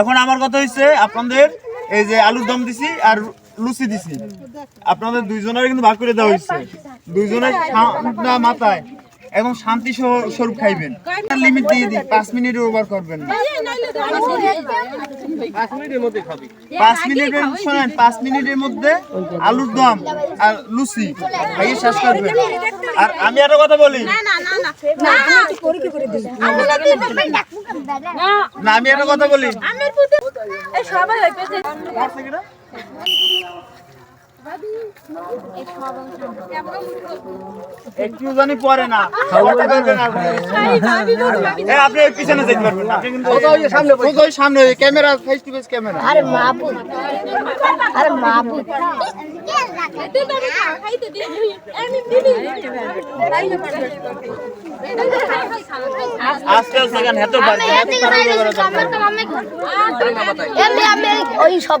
এখন আমার কথা হচ্ছে আপনাদের এই যে আলুর দম দিছি আর লুচি দিছি। আপনাদের দুইজনের কিন্তু ভাগ করে দেওয়া হয়েছে দুইজনের মাথায়। এবং শান্তি স্বরূপ খাইবেন। লিমিট দিয়ে দিই পাঁচ মিনিট ওভার করবেন পাঁচ মিনিটের শোনেন পাঁচ মিনিটের মধ্যে আলুর দম আর লুচি খাইয়ে শেষ করবেন আর আমি একটা কথা বলি। না আমি একটা কথা বলি। একটু জানি পরে না। আপনি। পিছনে যেতে পারবেন আপনি কিন্তু সোজা সামনে camera face to face camera আরে মাহবুব আরে আমি ওই সব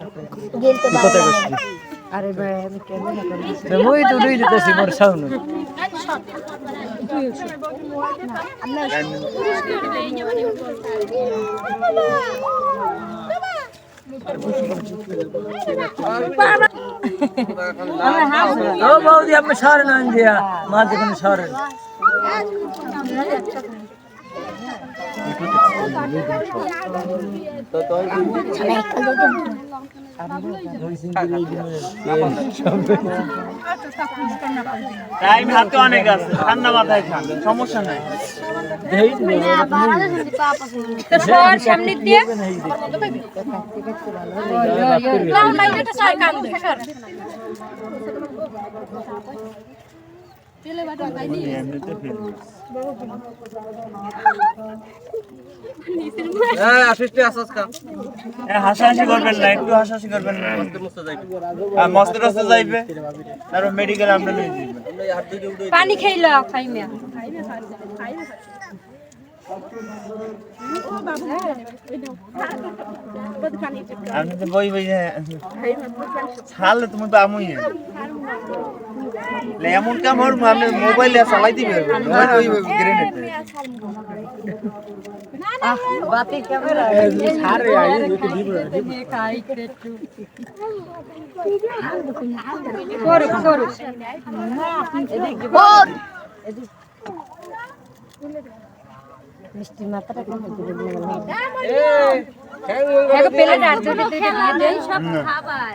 লারা খাইছে পরিবেটি হবে গেলতে পারব না। মই তো উড়াই দিতেছি মোর সাউন্ড বৌদি আপনি সরেন দিয়া মা সরেন। লোকে টাইম হাতে অনেক আছে ঠান্ডা মাথায় সমস্যা নাই। সামনে হাসাহাসি করবেন না একটু হাসাহাসি করবেন না। মস্ত যাইবে। তারপর মেডিকেল আমরা নিয়ে যাবেন পানি খাইলা খাইমিয়া আপনি তো বই বই ছাড়লে তুমি তো আমই এমন কাম হল আপনি মোবাইলে চালাই দিবে। ওই গ্রেনেড দিয়ে সব খাবার।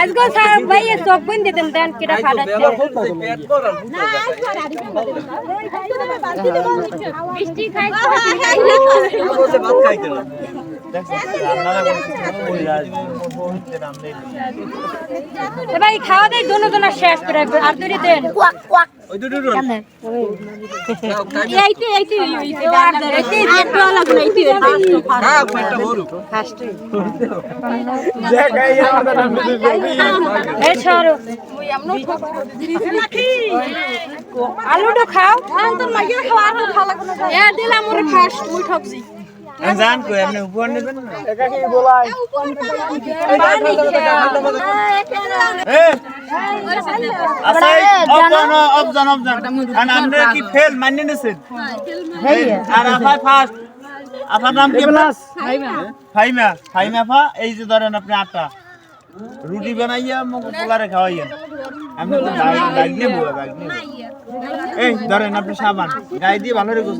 আজকে স্যার ভাই সব বইন দিতেন দেন কেটা ফাটাচ্ছে মিষ্টি খাই এ ভাই খাওয়া দেয় দোনো দোনো শেষ করে আর দুটি দেন এইটি এই সরো আলুটা খাও। দিলাম ওরে খাস মুই ঠকছি। জান কই আপনি উপহার নেবেন না? পানি এ! আচ্ছা অবজান অবজান অবজান আর আপনারা কি ফেল মানিয়ে নিছেন? আর ফার্স্ট আপনার নাম কি ফাইমা। ফাইমা ফা এই যে ধরেন আপনি আটা। রুটি বানাইয়া মুখ পোলারে খাওয়াইয়েন। আমি তো বাইক নিয়ে বলে বাইক নিয়ে এই ধরেন আপনি সাবান গায়ে দিয়ে ভালো রেখে